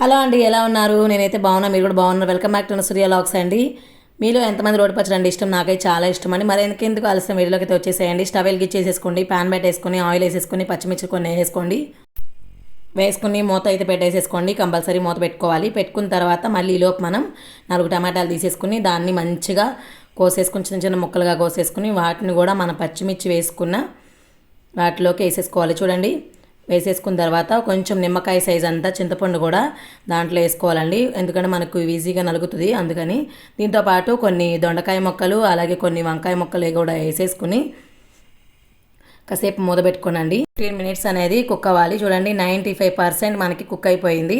Hello అండి ఎలా ఉన్నారు? నేనైతే బాగున్నా మీరు కూడా బాగున్నారు. Welcome back to Surya Lux అండి. మీలో ఎంతమంది రోడ్డు పచ్చడి అంటే ఇష్టం? నాకైతే చాలా ఇష్టం అండి. మరి ఎందుకు ఆలస్యం వీడియోకి అయితే వచ్చేసేయండి? స్టవ్ వెలిగించేసేసుకోండి ప్యాన్ పెట్టేసుకొని ఆయిల్ వేసేసుకొని పచ్చిమిర్చి కొన్ని వేసేసుకోండి. వేసుకుని మూత అయితే పెట్టేసేసుకోండి. కంపల్సరీ మూత పెట్టుకోవాలి. పెట్టుకున్న తర్వాత మళ్ళీ ఈలోపు మనం నాలుగు టమాటాలు తీసేసుకుని దాన్ని మంచిగా కోసేసుకుని చిన్న చిన్న ముక్కలుగా కోసేసుకుని వాటిని కూడా మనం పచ్చిమిర్చి వేసుకున్న వాటిలోకి వేసేసుకోవాలి. చూడండి. వేసేసుకున్న తర్వాత కొంచెం నిమ్మకాయ సైజ్ అంతా చింతపండు కూడా దాంట్లో వేసుకోవాలండి. ఎందుకంటే మనకు ఈజీగా నలుగుతుంది. అందుకని దీంతోపాటు కొన్ని దొండకాయ మొక్కలు అలాగే కొన్ని వంకాయ మొక్కలు కూడా వేసేసుకుని కాసేపు మూత పెట్టుకోనండి. ఫిఫ్టీన్ మినిట్స్ అనేది కుక్ అవ్వాలి చూడండి నైంటీ ఫైవ్ పర్సెంట్ మనకి కుక్ అయిపోయింది.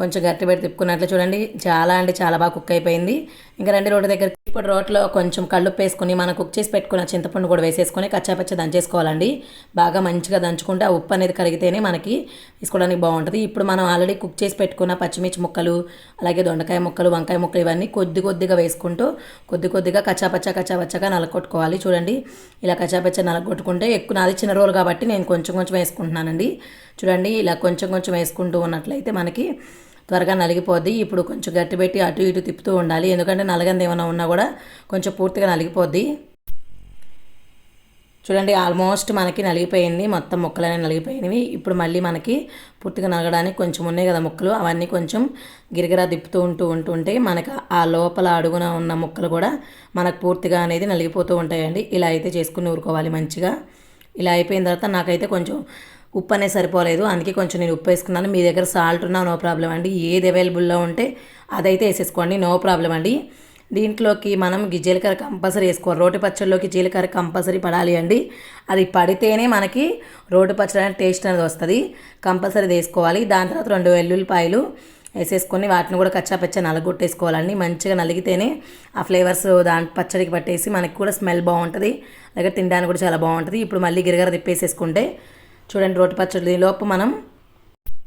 కొంచెం గట్టి పెట్టి తిప్పుకున్నట్లు చూడండి. చాలా అంటే చాలా బాగా కుక్ అయిపోయింది. ఇంకా రెండు రోడ్డు దగ్గర ఇప్పుడు రోట్లో కొంచెం కళ్ళు వేసుకొని మనం కుక్ చేసి పెట్టుకున్న చింతపండు కూడా వేసేసుకొని కచ్చాపచ్చ దంచేసుకోవాలండి. బాగా మంచిగా దంచుకుంటే ఆ ఉప్పు అనేది కరిగితేనే మనకి తీసుకోవడానికి బాగుంటుంది. ఇప్పుడు మనం ఆల్రెడీ కుక్ చేసి పెట్టుకున్న పచ్చిమిర్చి ముక్కలు అలాగే దొండకాయ ముక్కలు వంకాయ ముక్కలు ఇవన్నీ కొద్ది కొద్దిగా వేసుకుంటూ కొద్ది కొద్దిగా కచ్చాపచ్చ కచ్చాపచ్చగా నలగొట్టుకోవాలి. చూడండి. ఇలా కచ్చాపచ్చ నలగొట్టుకుంటే ఎక్కువ నాది చిన్న రోలు కాబట్టి నేను కొంచెం కొంచెం వేసుకుంటున్నానండి. చూడండి. ఇలా కొంచెం కొంచెం వేసుకుంటూ ఉన్నట్లయితే మనకి త్వరగా నలిగిపోద్ది. ఇప్పుడు కొంచెం గట్టి పెట్టి అటు ఇటు తిప్పుతూ ఉండాలి. ఎందుకంటే నలగంది ఏమైనా ఉన్నా కూడా కొంచెం పూర్తిగా నలిగిపోద్ది. చూడండి ఆల్మోస్ట్ మనకి నలిగిపోయింది. మొత్తం ముక్కలనే నలిగిపోయినవి. ఇప్పుడు మళ్ళీ మనకి పూర్తిగా నలగడానికి కొంచెం ఉన్నాయి కదా ముక్కలు. అవన్నీ కొంచెం గిరిగిరా తిప్పుతూ ఉంటూ ఉంటుంటే మనకు ఆ లోపల అడుగున ఉన్న ముక్కలు కూడా మనకు పూర్తిగా అనేది నలిగిపోతూ ఉంటాయండి. ఇలా అయితే చేసుకుని ఊరుకోవాలి మంచిగా. ఇలా అయిపోయిన తర్వాత నాకైతే కొంచెం ఉప్పు అనేది సరిపోలేదు. అందుకే కొంచెం నేను ఉప్పు వేసుకున్నాను. మీ దగ్గర సాల్ట్ ఉన్నా నో ప్రాబ్లం అండి. ఏది అవైలబుల్లో ఉంటే అదైతే వేసేసుకోండి. నో ప్రాబ్లం అండి. దీంట్లోకి మనం జీలకర్ర కంపల్సరీ వేసుకోవాలి. రోటి పచ్చడిలోకి జీలకర్ర కంపల్సరీ పడాలి అండి. అది పడితేనే మనకి రోటి పచ్చడి అనే టేస్ట్ అనేది వస్తుంది. కంపల్సరీ వేసుకోవాలి. దాని తర్వాత రెండు వెల్లుల్లిపాయలు వేసేసుకొని వాటిని కూడా కచ్చాపచ్చ నలగొట్టేసుకోవాలండి. మంచిగా నలిగితేనే ఆ ఫ్లేవర్స్ దాని పచ్చడికి పట్టేసి మనకి కూడా స్మెల్ బాగుంటుంది. అలాగే తినడానికి కూడా చాలా బాగుంటుంది. ఇప్పుడు మళ్ళీ గిరగర తిప్పేసేసుకుంటే చూడండి రోటి పచ్చడి. లోపు మనం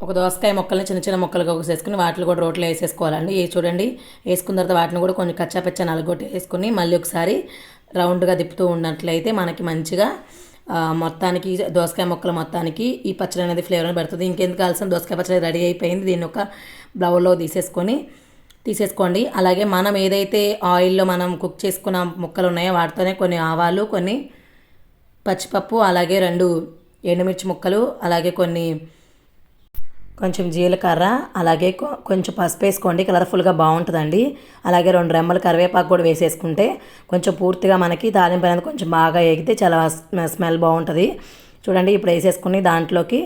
ఒక దోసకాయ మొక్కల్ని చిన్న చిన్న ముక్కలుగా వేసుకుని వాటిని కూడా రోట్లో వేసేసుకోవాలండి. చూడండి వేసుకున్న తర్వాత వాటిని కూడా కొంచెం కచ్చాపచ్చ నలగొట్టి వేసుకుని మళ్ళీ ఒకసారి రౌండ్గా తిప్పుతూ ఉన్నట్లయితే మనకి మంచిగా మొత్తానికి దోసకాయ ముక్కల మొత్తానికి ఈ పచ్చడి అనేది ఫ్లేవర్ పెడుతుంది. ఇంకెందుకు కావాల్సిన దోసకాయ పచ్చడి రెడీ అయిపోయింది. దీన్ని ఒక బ్లౌలో తీసేసుకొని తీసేసుకోండి. అలాగే మనం ఏదైతే ఆయిల్లో మనం కుక్ చేసుకున్న ముక్కలు ఉన్నాయో వాటితోనే కొన్ని ఆవాలు కొన్ని పచ్చిపప్పు అలాగే రెండు ఎండుమిర్చి ముక్కలు అలాగే కొన్ని కొంచెం జీలకర్ర అలాగే కొంచెం పసుపు వేసుకోండి. కలర్ఫుల్గా బాగుంటుందండి. అలాగే రెండు రెమ్మలు కరివేపాకు కూడా వేసేసుకుంటే కొంచెం పూర్తిగా మనకి తాలింపు అనేది కొంచెం బాగా ఎగితే చాలా స్మెల్ బాగుంటుంది. చూడండి ఇప్పుడు వేసేసుకుని దాంట్లోకి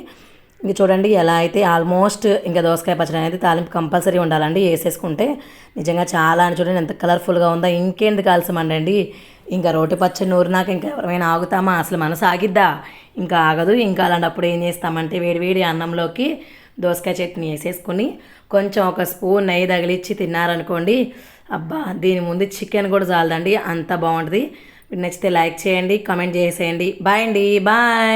ఇంక చూడండి ఎలా అయితే ఆల్మోస్ట్ ఇంకా దోసకాయ పచ్చడి అనేది తాలింపు కంపల్సరీ ఉండాలండి. వేసేసుకుంటే నిజంగా చాలా అని చూడండి ఎంత కలర్ఫుల్గా ఉందో. ఇంకేందుకు కాల్సమండి ఇంకా రోటి పచ్చడి నూరినాక ఇంకా ఎవరైనా ఆగుతామా? అసలు మనసు ఆగిద్దా? ఇంకా ఆగదు. ఇంకా అలాంటప్పుడు ఏం చేస్తామంటే వేడివేడి అన్నంలోకి దోసకాయ చట్నీ వేసేసుకుని కొంచెం ఒక స్పూన్ నెయ్యి తగిలిచ్చి తిన్నారనుకోండి అబ్బా దీని ముందు చికెన్ కూడా చాలదండి. అంత బాగుంటుంది. నచ్చితే లైక్ చేయండి కమెంట్ చేసేయండి. బాయ్ అండి. బాయ్.